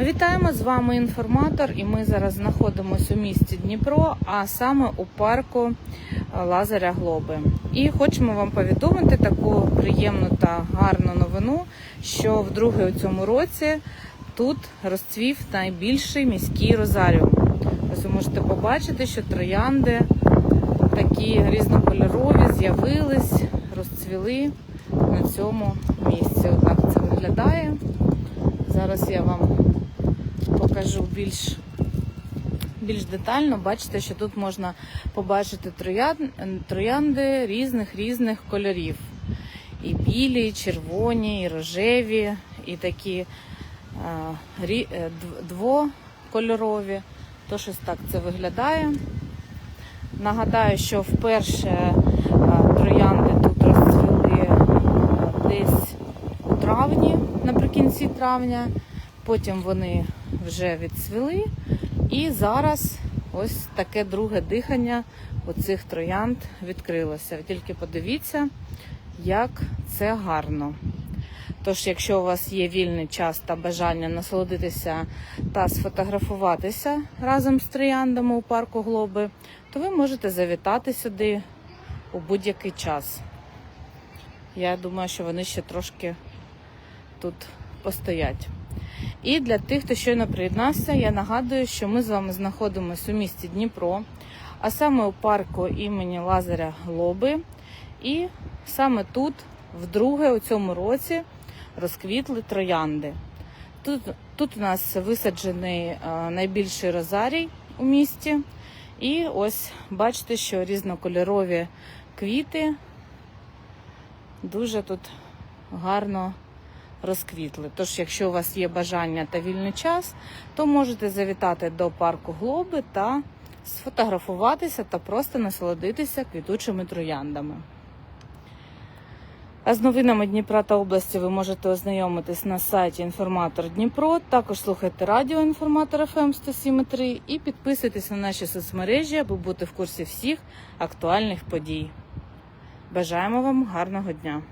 Вітаємо з вами інформатор, і ми зараз знаходимося у місті Дніпро, а саме у парку е, Лазаря Глоби. І хочемо вам повідомити таку приємну та гарну новину, що вдруге у цьому році тут розцвів найбільший міський розаріум. Ви можете побачити, що троянди такі різнокольорові з'явились, розцвіли на цьому місці. Отак це виглядає. Зараз я вам покажу більш, більш детально. Бачите, що тут можна побачити троянди різних різних кольорів. І білі, і червоні, і рожеві, і такі а, е, двокольорові. То щось так це виглядає. Нагадаю, що вперше троянди тут розцвіли десь у травні, наприкінці травня. Потім вони вже відцвіли. І зараз ось таке друге дихання у цих троянд відкрилося. Тільки подивіться, як це гарно. Тож, якщо у вас є вільний час та бажання насолодитися та сфотографуватися разом з трояндами у парку Глоби, то ви можете завітати сюди у будь-який час. Я думаю, що вони ще трошки тут постоять. І для тих, хто щойно приєднався, я нагадую, що ми з вами знаходимося у місті Дніпро, а саме у парку імені Лазаря Глоби. І саме тут, вдруге, у цьому році, розквітли троянди. Тут, тут у нас висаджений е, найбільший розарій у місті. І ось бачите, що різнокольорові квіти дуже тут гарно розквітли. Тож, якщо у вас є бажання та вільний час, то можете завітати до парку Глоби та сфотографуватися та просто насолодитися квітучими трояндами. А з новинами Дніпра та області ви можете ознайомитись на сайті Інформатор Дніпро. Також слухайте радіо Інформатор ФМ 107.3 і підписуйтесь на наші соцмережі, аби бути в курсі всіх актуальних подій. Бажаємо вам гарного дня!